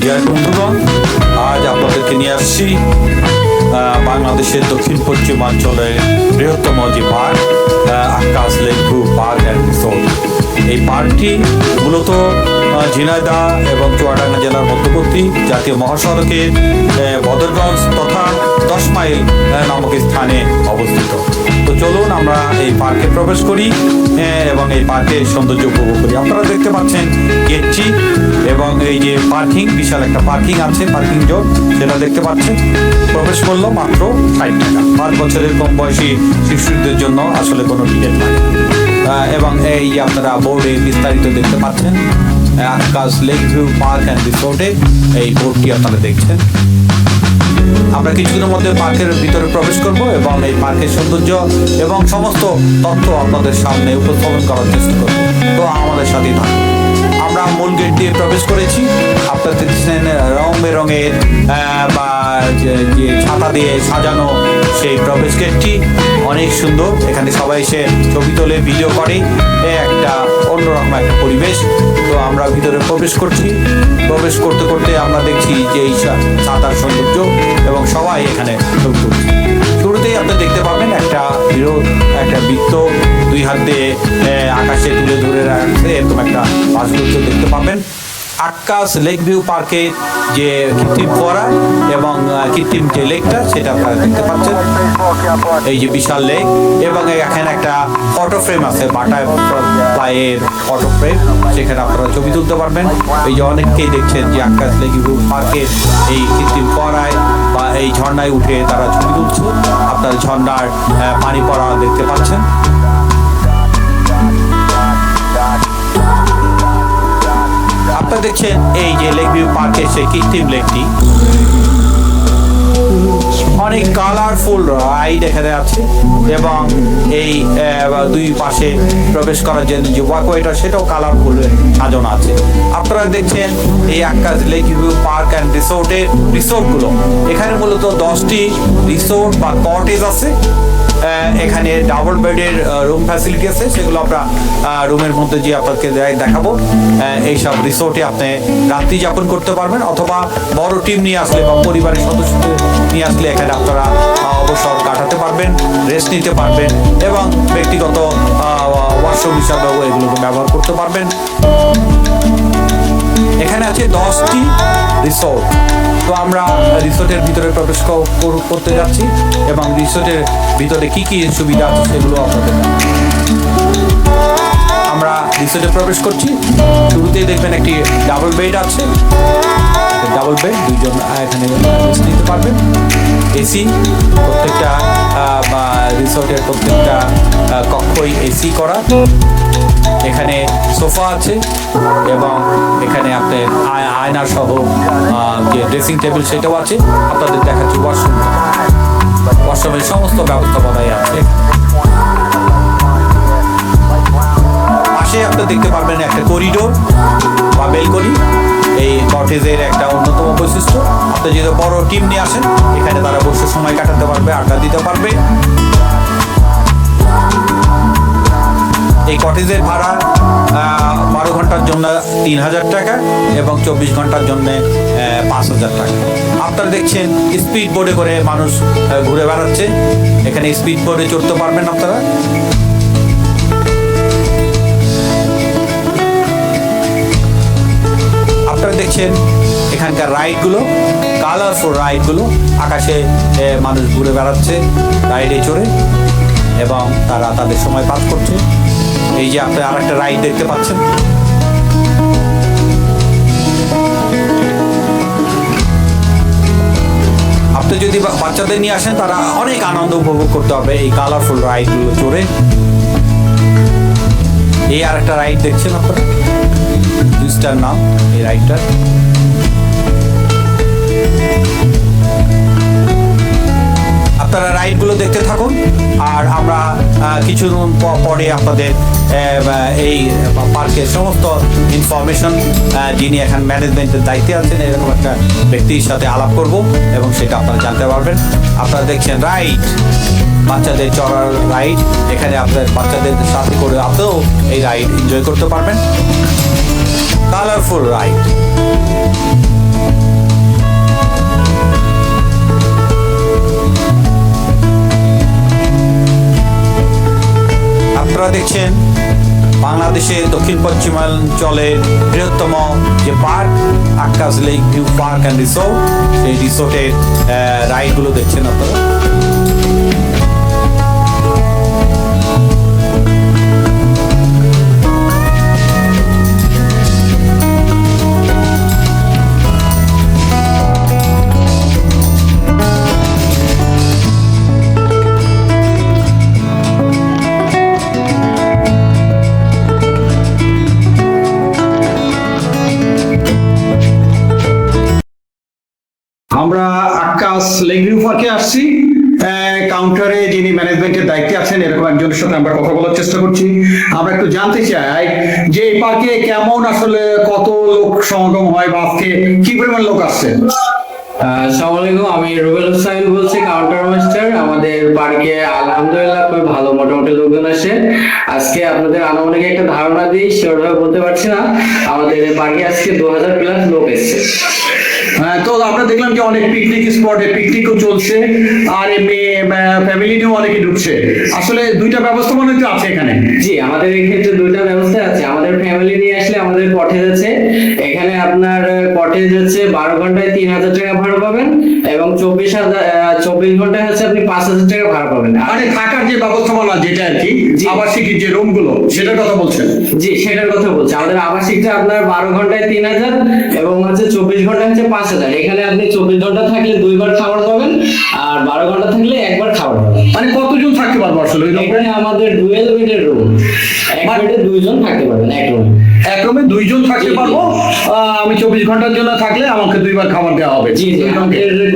Deer বন্ধুগণ আজ আপনাদেরকে নিয়ে আসছি বাংলাদেশের দক্ষিণ পশ্চিমাঞ্চলের বৃহত্তম যে park Akash lake park and resort. এই পার্কটি মূলত আহ, ঝিনাইদহ এবং চুয়াডাঙ্গা জেলার মধ্যবর্তী জাতীয় মহাসড়কের বদরগঞ্জ তথা দশ মাইল নামক স্থানে অবস্থিত। তো চলুন আমরা এই পার্কে প্রবেশ করি আহ, এবং এই পার্কের সৌন্দর্য উপভোগ করি। আপনারা দেখতে পাচ্ছেন গেটটি এবং এই যে পার্কিং বিশাল একটা পার্কিং আছে পার্কিং জোন সেটা দেখতে পাচ্ছেন। প্রবেশ করল মাত্র ষাট টাকা। পাঁচ বছরের কম বয়সী শিশুদের জন্য আসলে কোনো টিকিট আহ, এবং এই আপনারা বোর্ডে বিস্তারিত দেখতে পাচ্ছেন Akash lake view park and রিসোর্টে এই বোর্ডটি আপনারা দেখছেন। আমরা কিছুদিনের মধ্যে পার্কের ভিতরে প্রবেশ করব এবং এই পার্কের সৌন্দর্য এবং সমস্ত তথ্য আপনাদের সামনে উপস্থাপন করার চেষ্টা করব। তো আমাদের সাথেই থাকুন। আমরা মূল গেট দিয়ে প্রবেশ করেছি। আপনারা দেখছেন রং বেরঙের বা যে ছাতা দিয়ে সাজানো সেই প্রবেশ গেটটি অনেক সুন্দর। এখানে সবাই এসে ছবি তোলে ভিডিও করে। একটা অন্যরকম একটা পরিবেশ। তো আমরা ভিতরে প্রবেশ করছি। প্রবেশ করতে করতে আমরা দেখছি যে এই সাঁতার সৌন্দর্য এবং সবাই এখানে শুরুতেই আপনি দেখতে পাবেন একটা বিরোধ একটা বৃত্ত দুই হাতে আকাশে তুলে ধরে রাখছে, এরকম একটা ভাস্কর্য দেখতে পাবেন। আকাশ লেক ভিউ পার্কে যে কৃত্রিম ফোয়ারা এবং কৃত্রিম যে লেকটা, সেটা আপনারা দেখতে পাচ্ছেন। এই যে বিশাল লেক এবং এখানে একটা ফটো ফ্রেম আছে বাটা প্লাইয়ের ফটো ফ্রেম, সেখানে আপনারা ছবি তুলতে পারবেন। এই যে অনেককেই দেখছেন যে আকাশ লেক ভিউ পার্কের এই কৃত্রিম ফোয়ারায় বা এই ঝর্ণায় উঠে তারা ছবি তুলছে। আপনার ঝর্ণার পানি পড়া দেখতে পাচ্ছেন। আপনারা দেখছেন এই যে লেক ভিউ পার্কের সেই কৃত্রিম লেকটি অনেক কালারফুল রাইড এখানে আছে এবং এই দুই পাশে প্রবেশ করার জন্য যে ওয়াকওয়েটা সেটাও কালারফুল সাজানো আছে। আপনারা দেখছেন এই Akash lake view park and রিসোর্টের রিসোর্টগুলো এখানে মূলত দশটি রিসোর্ট বা কটেজ আছে। এখানে ডাবল বেডের রুম ফ্যাসিলিটি আছে, সেগুলো আমরা রুমের মধ্যে যে আপনাকে দেখাবো। এইসব রিসোর্টে আপনি রাত্রি যাপন করতে পারবেন, অথবা বড় টিম নিয়ে আসলে বা পরিবারের সদস্যদের নিয়ে আসলে এখানে আপনারা অবসর কাটাতে পারবেন রেস্ট নিতে পারবেন, এবং ব্যক্তিগত ওয়াশরুম হিসাবেও এগুলোকে ব্যবহার করতে পারবেন। এখানে আছে দশটি রিসোর্ট তো আমরা রিসোর্টের ভিতরে প্রবেশ কর- করতে যাচ্ছি এবং রিসোর্টের ভিতরে কি কি সুবিধা আছে সেগুলো আপনাদের আমরা রিসোর্টে প্রবেশ করছি। শুরুতেই দেখবেন একটি ডাবল বেড আছে। ডাবল বেড দুইজন এখানে নিতে পারবেন। এসি প্রত্যেকটা বা রিসোর্টের প্রত্যেকটা কক্ষই এসি করা। এখানে সোফা আছে এবং এখানে আপনার আয়- আয়না সহ যে ড্রেসিং টেবিল সেটাও আছে। আপনাদের দেখাচ্ছি ওয়াশরুম ওয়াশরুমের সমস্ত ব্যবস্থাপনাই আছে। পাশে আপনারা দেখতে পারবেন একটা করিডোর বা বেলকনি এই কটেজের একটা অন্যতম বৈশিষ্ট্য। আপনি যদি বড় টিম নিয়ে আসেন, এখানে তারা বসে সময় কাটাতে পারবে, আড্ডা দিতে পারবে। এই কটেজের ভাড়া বারো ঘণ্টার জন্য তিন হাজার টাকা এবং চব্বিশ ঘণ্টার জন্য পাঁচ হাজার টাকা। আপনারা দেখছেন স্পিড বোর্ডে করে মানুষ ঘুরে বেড়াচ্ছে। এখানে স্পিড বোর্ডে চড়তে পারবেন আপনারা। আপনারা দেখছেন এখানকার রাইডগুলো কালারফুল রাইডগুলো আকাশে মানুষ ঘুরে বেড়াচ্ছে রাইডে চড়ে এবং তারা তাদের সময় পাস করছে। এই যে আপনি আর একটা রাইড দেখতে পাচ্ছেন। আপনি যদি বাচ্চাদের নিয়ে আসেন, তারা অনেক আনন্দ উপভোগ করতে হবে এই কালারফুল রাইডগুলো চড়ে এই আর একটা রাইড দেখছেন আপনারা? নাম, এই রাইডটার আপনারা রাইডগুলো দেখতে থাকুন। আর আমরা প- পরে আপনাদের এই পার্কের সমস্ত ইনফরমেশন যিনি এখন ম্যানেজমেন্টের দায়িত্বে আছেন, এরকম একটা ব্যক্তির সাথে আলাপ করব এবং সেটা আপনারা জানতে পারবেন। আপনারা দেখছেন রাইড, বাচ্চাদের চড়ার রাইড। এখানে আপনার বাচ্চাদের সাথে করে আপনিও এই রাইড এনজয় করতে পারবেন। Colourful ride. বাংলাদেশের দক্ষিণ পশ্চিমাঞ্চলের বৃহত্তম যে park, Akash lake view park and resort সেই রিসোর্টের রাইডগুলো দেখছেন আপনারা। আমরা আকাশ লেগরিউফারকে আসছি। কাউন্টারে যিনি ম্যানেজমেন্টের দায়িত্বে আছেন, এরকম একজনের সাথে আমরা কথা বলার চেষ্টা করছি। আমরা একটু জানতে চাই যে এই পার্কে কেমন আসলে কত লোক সমাগম হয় বা আজকে কি পরিমাণ লোক আসছে? আসসালামু আলাইকুম আমি রুবেল হোসাইন বলছি কাউন্টার মাস্টার আমাদের পার্কে আলহামদুলিল্লাহ খুবই ভালো মোটামুটি লোকজন আসে আজকে আপনাদের আনুমানিক একটা ধারণা দিই শিওরভাবে বলতে পারছি না। আমাদের পার্কে আজকে দু হাজার প্লাস লোক এসছে। তো আমরা দেখলাম যে অনেক পিকনিক স্পটে পিকনিকও চলছে আর এমনি ফ্যামিলি নিয়েও অনেকে ঢুকছে। আসলে দুইটা ব্যবস্থা মনে হচ্ছে আছে এখানে। জি আমাদের এই ক্ষেত্রে দুইটা ব্যবস্থা আছে। আমাদের ফ্যামিলি নিয়ে আসলে আমাদের কটেজ আছে। এখানে আপনার কটেজ হচ্ছে বারো ঘন্টায় তিন হাজার টাকা ভাড়া পাবেন এবং চব্বিশ হাজার চব্বিশ ঘন্টায় হচ্ছে আপনি পাঁচ হাজার টাকা ভাড়া পাবেন। মানে থাকার যে ব্যবস্থাপনা যেটা আর কি। আবাসিক যে রুমগুলো সেটার কথা বলছেন? জি সেটার কথা বলছি। আমাদের আবাসিকটা আপনার বারো ঘন্টায় তিন হাজার এবং হচ্ছে চব্বিশ ঘণ্টা হচ্ছে পাঁচ হাজার। এখানে আপনি চব্বিশ ঘণ্টা থাকলে দুইবার খাবার পাবেন আর বারো ঘণ্টা থাকলে একবার খাবার পাবেন। মানে কতজন থাকতে পারব আসলে এখানে আমাদের ডুয়েল বেডের রুম এক বেডে দুইজন থাকতে পারবেন এক রুমে এক রুমে দুইজন থাকতে। পারব। আমি চব্বিশ ঘণ্টার জন্য থাকলে আমাকে দুইবার খাবার দেওয়া হবে। জি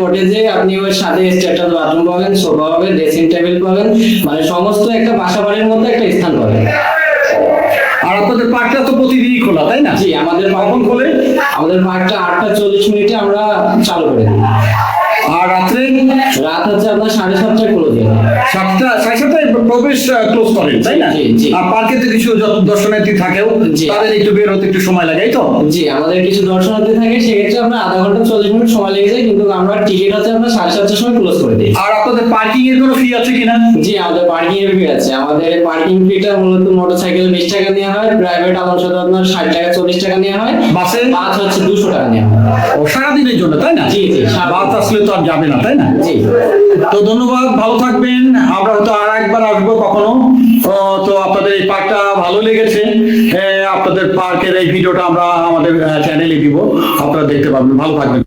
কটেজে আপনি ওই সাথে স্ট্যাটাস বাথরুম পাবেন সোফা পাবেন ড্রেসিং টেবিল পাবেন মানে সমস্ত একটা বাসা বাড়ির মধ্যে একটা স্থান পাবেন। আর আপনাদের পার্কটা তো প্রতিদিনই খোলা তাই না? জি আমাদের কখন খোলে? আমাদের পার্কটা আটটা চল্লিশ মিনিটে আমরা চালু করে দিই। আর রাত্রে? রাত হচ্ছে আপনার সাড়ে সাতটায় ক্লোজ সাতটা সাড়ে সাতটায় প্রবেশ ক্লোজ করেন তাই না। আর পার্কে তো কিছু দর্শনার্থী থাকেও তাদের একটু বের হতে একটু সময় লাগে তো? জি আমাদের কিছু দর্শনার্থী থাকে সেক্ষেত্রে আমরা আধা ঘণ্টা চল্লিশ মিনিট সময় লেগে যায় কিন্তু আমরা টিকিট হচ্ছে আমরা সাড়ে সাতটার সময় ক্লোজ করে দিই। আর আপনাদের পার্কিং এর কোনো ফি আছে কিনা? জি আমাদের পার্কিং এর ফি আছে। আমাদের পার্কিং ফিটা মূলত মোটরসাইকেল বিশ টাকা নেওয়া হয় প্রাইভেট আমার সাথে আপনার ষাট টাকা চল্লিশ টাকা নেওয়া হয়। বাসে? বাস হচ্ছে দুশো টাকা নেওয়া হয়। সারাদিনের জন্য তাই না? জি, জি, বাস আসলে তো আর যাবে না তাই না? তো ধন্যবাদ ভালো থাকবেন। আমরা হয়তো আর একবার আসব কখনো। তো আপনাদের এই পার্কটা ভালো লেগেছে। আপনাদের পার্কের এই ভিডিওটা আমরা আমাদের চ্যানেলে দিব। আপনারা দেখতে পাবেন ভালো থাকবেন।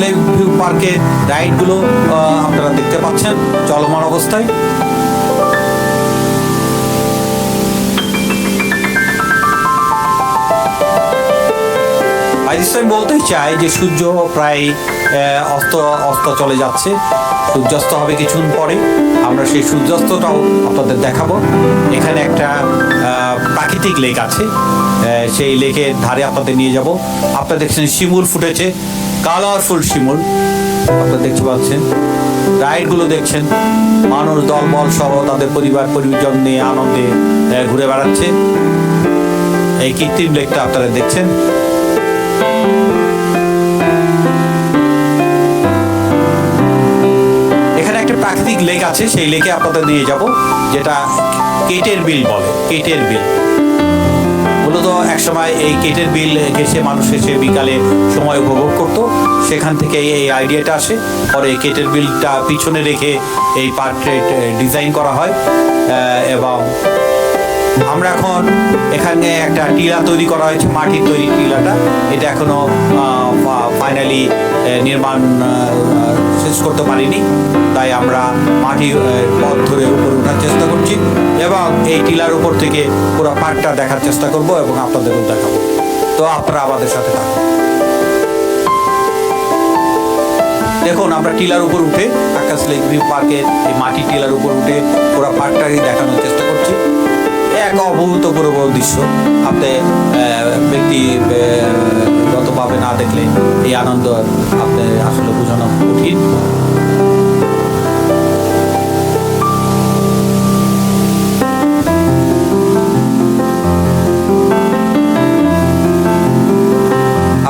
লেক ভিউ পার্কের রাইডগুলো আহ, আপনারা দেখতে পাচ্ছেন। চলমান অবস্থায়। আজ আমি বলতেই চাই যে সূর্য প্রায় অস্ত অস্ত চলে যাচ্ছে। সূর্যাস্ত হবে কিছুক্ষণ পরে। আমরা সেই সূর্যাস্তটাও আপনাদের দেখাবো। এখানে একটা প্রাকৃতিক লেক আছে। সেই লেকের ধারে আপনাদের নিয়ে যাব। আপনারা দেখছেন শিমুল ফুটেছে। কালারফুল শিমুল। আপনারা দেখতে পাচ্ছেন। রাইডগুলো দেখছেন। মানুষ দলবল সহ তাদের পরিবার, পরিজন নিয়ে আনন্দে ঘুরে বেড়াচ্ছে। এই কৃত্রিম লেকটা আপনারা দেখছেন। এখানে একটা প্রাকৃতিক লেক আছে, সেই লেকে আপনাদের নিয়ে যাব, যেটা কেটের বিল বলে, কেটের বিল। মূলত একসময় এই কেটের বিল ঘেসে মানুষ এসে বিকালে সময় উপভোগ করত, সেখান থেকে এই আইডিয়াটা আসে। পরে কেটের বিলটা পিছনে রেখে এই পার্ট্রেট ডিজাইন করা হয় এবং আমরা এখন এখানে একটা টিলা তৈরি করা হয়েছে, মাটির তৈরি টিলাটা। এটা এখনও ফাইনালি নির্মাণ শেষ করতে পারিনি। তাই আমরা মাটি পথ ধরে উপরে ওঠার চেষ্টা করছি এবং এই টিলার উপর থেকে পুরো পার্কটা দেখার চেষ্টা করব এবং আপনাদেরও দেখাবো। তো আপনারা আমাদের সাথে থাকুন। দেখুন, আমরা টিলার উপর উঠে, আকাশ লেক ভিউ পার্কের এই মাটি টিলার উপর উঠে পুরো পার্কটাকে দেখানোর চেষ্টা করছি। এক অভূতপূর্ব দৃশ্য। আপনি আহ, ব্যক্তিগতভাবে না দেখলে এই আনন্দ আপনি আসলে বোঝানো কঠিন।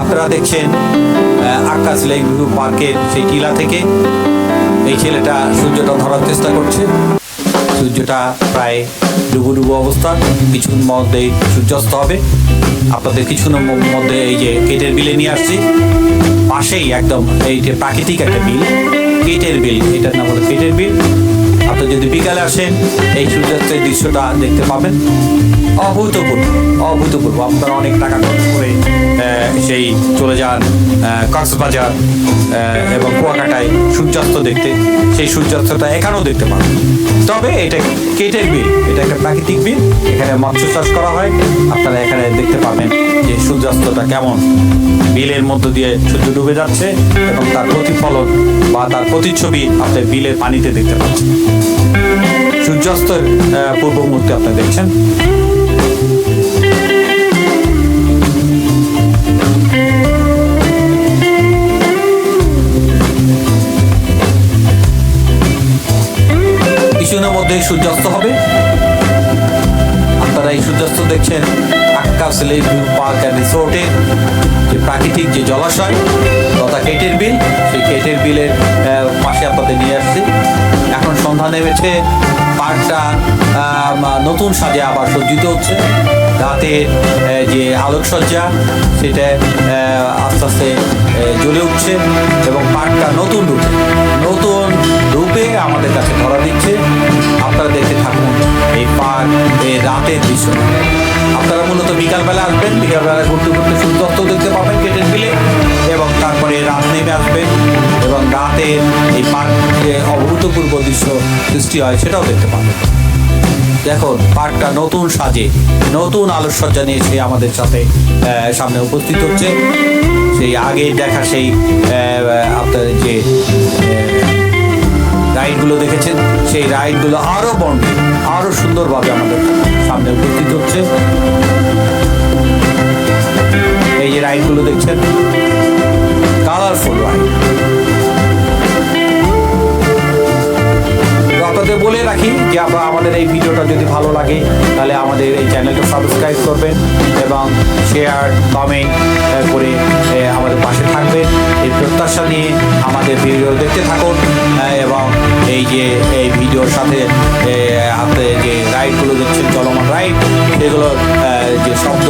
আপনারা দেখছেন আকাশ লেক ভিউ পার্কের সেই টিলা থেকে। এই ছেলেটা সূর্যটা ধরার চেষ্টা করছে। সূর্যটা প্রায় ডুবু ডুবু অবস্থা। কিছুক্ষণ মধ্যে সূর্যাস্ত হবে। আপনাদের কিছু মধ্যে এই যে কেটের বিলে নিয়ে আসছি। পাশেই একদম এই যে প্রাকৃতিক একটা বিল। কেটের বিল, এটার নাম হলো কেটের বিল। যদি বিকালে আসেন এই সূর্যাস্তের দৃশ্যটা দেখতে পাবেন। অভূতপূর্ব অভূতপূর্ব। আপনারা অনেক টাকা খরচ করে সেই চলে যান কক্সবাজার এবং কুয়াকাটায় সূর্যাস্ত দেখতে। সেই সূর্যাস্তটা এখানেও দেখতে পাবেন। তবে এটা কেটের বিল, এটা একটা প্রাকৃতিক বিল। এখানে মৎস্য চাষ করা হয়। আপনারা এখানে দেখতে পাবেন যে সূর্যাস্তটা কেমন। বিলের মধ্য দিয়ে সূর্য ডুবে যাচ্ছে এবং তার প্রতিফলন বা তার প্রতিচ্ছবি আপনি বিলের পানিতে দেখতে পাচ্ছেন সূর্যাস্তের পূর্ব মুহূর্তে আপনি দেখছেন। কিছুদিনের মধ্যেই সূর্যাস্ত হবে। আপনারা এই সূর্যাস্ত দেখছেন Akash lake, view park and রিসোর্টে যে প্রাকৃতিক যে জলাশয়, তথা কেটের বিল, সেই কেটের বিলের পাশে আপনাদের নিয়ে আসছি। সন্ধ্যা নেমেছে, পার্কটা নতুন সাজে আবার সজ্জিত হচ্ছে। রাতে যে আলোকসজ্জা, সেটা আস্তে আস্তে জ্বলে উঠছে এবং পার্কটা নতুন রূপে নতুন রূপে আমাদের কাছে ধরা দিচ্ছে। আপনারা দেখতে থাকুন এই পার্ক এই রাতের দৃশ্য। আপনারা মূলত বিকালবেলা আসবেন, বিকালবেলা ঘুরতে ঘুরতে সূর্যাস্ত দেখতে পাবেন কেটের বিলে এবং তারপরে রাত নেমে আসবেন এবং রাতের এই পার্ক যে অভূতপূর্ব দৃশ্য সৃষ্টি হয় সেটাও দেখতে পাবেন। দেখুন, পার্কটা নতুন সাজে, নতুন আলোকসজ্জা নিয়ে সে আমাদের সাথে সামনে উপস্থিত হচ্ছে। সেই আগে দেখা সেই আপনার যে রাইডগুলো দেখেছেন? সেই রাইডগুলো আরও বর্ণিল আরও সুন্দরভাবে আমাদের সামনে উপস্থিত হচ্ছে। এই যে রাইডগুলো দেখছেন, কালারফুল রাইড। আপনাদের বলে রাখি যে আপনারা আমাদের এই ভিডিওটা যদি ভালো লাগে, তাহলে আমাদের এই চ্যানেলটা সাবস্ক্রাইব করবেন এবং শেয়ার কমেন্ট করে আমাদের পাশে থাকবেন এই প্রত্যাশা নিয়ে আমাদের ভিডিও দেখতে থাকুন এবং এই যে এই ভিডিওর সাথে আপনি যে রাইডগুলো দেখছেন চলমান রাইড সেগুলোর যে শব্দ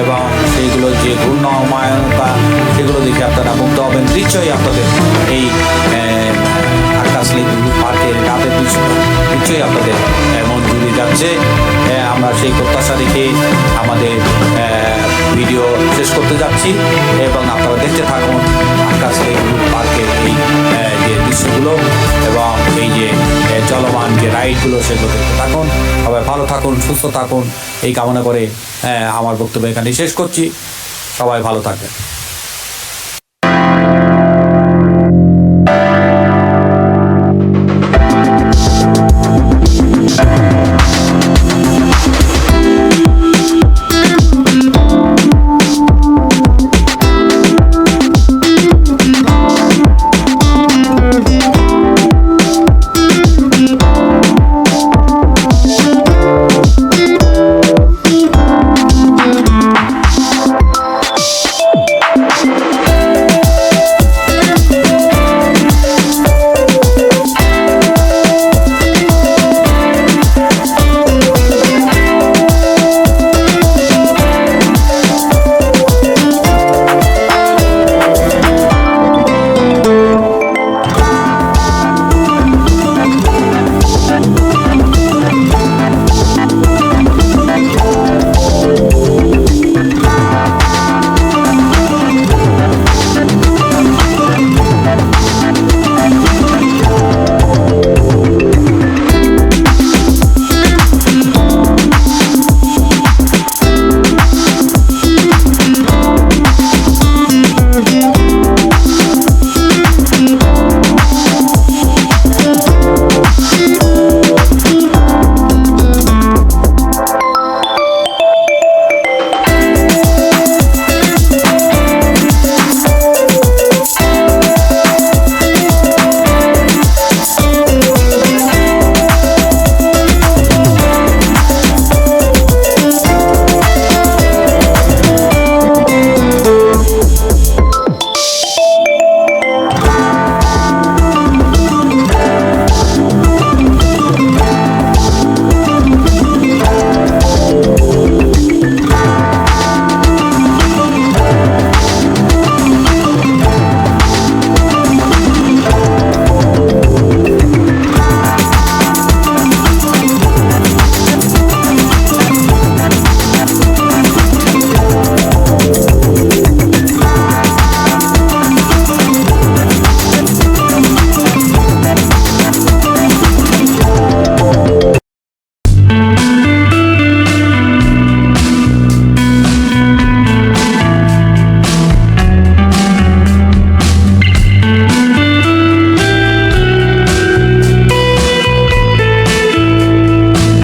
এবং সেইগুলোর যে ঘূর্ণায়নতা সেগুলো দেখে আপনারা মুগ্ধ হবেন। নিশ্চয়ই আপনাদের এই আহ, আকাশ লেক পার্কের রাতের দৃশ্য নিশ্চয়ই আপনাদের মন জুড়ে যাচ্ছে। আমরা সেই প্রত্যাশা রেখে আমাদের ভিডিও শেষ করতে যাচ্ছি। এবং আপনারা দেখতে থাকুন আকাশে পার্কের এই যে দৃশ্যগুলো এবং এই যে চলমান যে রাইডগুলো সেগুলো দেখতে থাকুন। সবাই ভালো থাকুন, সুস্থ থাকুন। এই কামনা করে আমার বক্তব্য এখানে শেষ করছি। সবাই ভালো থাকবেন।